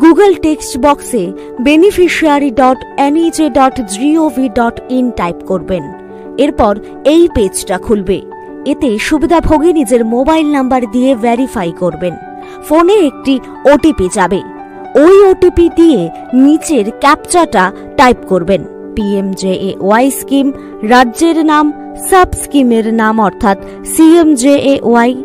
Google text বক্সে beneficiary dot NEJ dot GOV dot in type করবেন। এরপর এই পেজটা খুলবে। এতে সুবিধাভোগী নিজের মোবাইল নাম্বার দিয়ে ভেরিফাই করবেন। ফোনে একটি ওটিপি যাবে। ওই ওটিপি দিয়ে নিচের ক্যাপচাটা টাইপ করবেন। পিএমজেএ ওয়াই স্কিম রাজ্যের নাম সাব স্কিমের নাম অর্থাৎ সিএমজেএ ওয়াই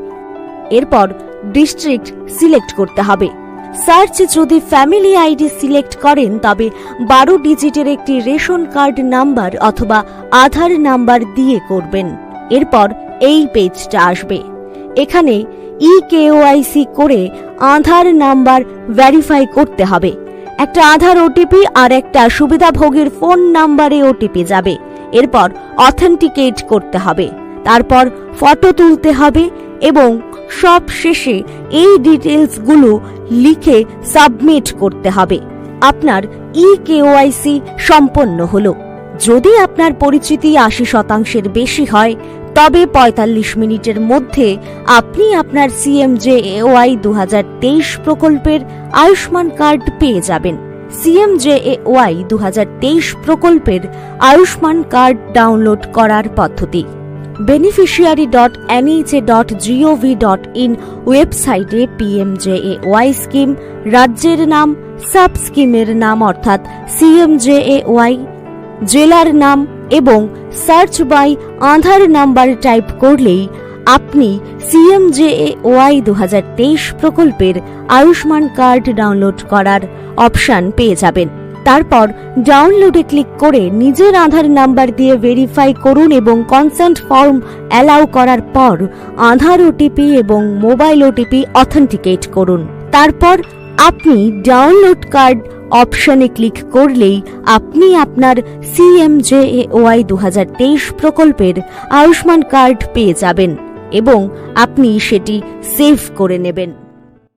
এরপর ডিস্ট্রিক্ট সিলেক্ট করতে হবে। সার্চ যদি ফ্যামিলি আইডি সিলেক্ট করেন, তবে বারো ডিজিটের একটি রেশন কার্ড নাম্বার অথবা আধার নাম্বার দিয়ে করবেন। এরপর এই পেজটা আসবে। এখানে ই কেওআইসি করে আধার নাম্বার ভেরিফাই করতে হবে। একটা আধার ওটিপি আর একটা সুবিধাভোগীর ফোন নাম্বারে ওটিপি যাবে। এরপর অথেন্টিকেট করতে হবে। তারপর ফটো তুলতে হবে এবং সব শেষে এই ডিটেলসগুলো লিখে সাবমিট করতে হবে। আপনার ই কেওআইসি সম্পন্ন হলো। যদি আপনার পরিচিতি আশি শতাংশের বেশি হয়, তবে ৪৫ মিনিটের মধ্যে আপনি আপনার সিএমজেএওয়াই দু হাজার তেইশ প্রকল্পের আয়ুষ্মান কার্ড পেয়ে যাবেন। সিএমজেএওয়াই দু হাজার তেইশ প্রকল্পের আয়ুষ্মান কার্ড ডাউনলোড করার পদ্ধতি। Beneficiary dot NHA dot GOV dot in ওয়েবসাইটে পিএমজেএওয়াই স্কিম রাজ্যের নাম সাব স্কিমের নাম অর্থাৎ সিএমজেএওয়াই জেলার নাম এবং search by Aadhaar number type করলেই আপনি সিএমজেএ ওয়াই দু প্রকল্পের আয়ুষ্মান কার্ড ডাউনলোড করার অপশন পেয়ে যাবেন। তারপর ডাউনলোডে ক্লিক করে নিজের আধার নাম্বার দিয়ে ভেরিফাই করুন এবং কনসেন্ট ফর্ম অ্যালাউ করার পর আধার ওটিপি এবং মোবাইল ওটিপি অথেন্টিকেট করুন। তারপর আপনি ডাউনলোড কার্ড অপশনে ক্লিক করলেই আপনি আপনার সিএমজেএওয়াই দু হাজার তেইশ প্রকল্পের আয়ুষ্মান কার্ড পেয়ে যাবেন এবং আপনি সেটি সেভ করে নেবেন।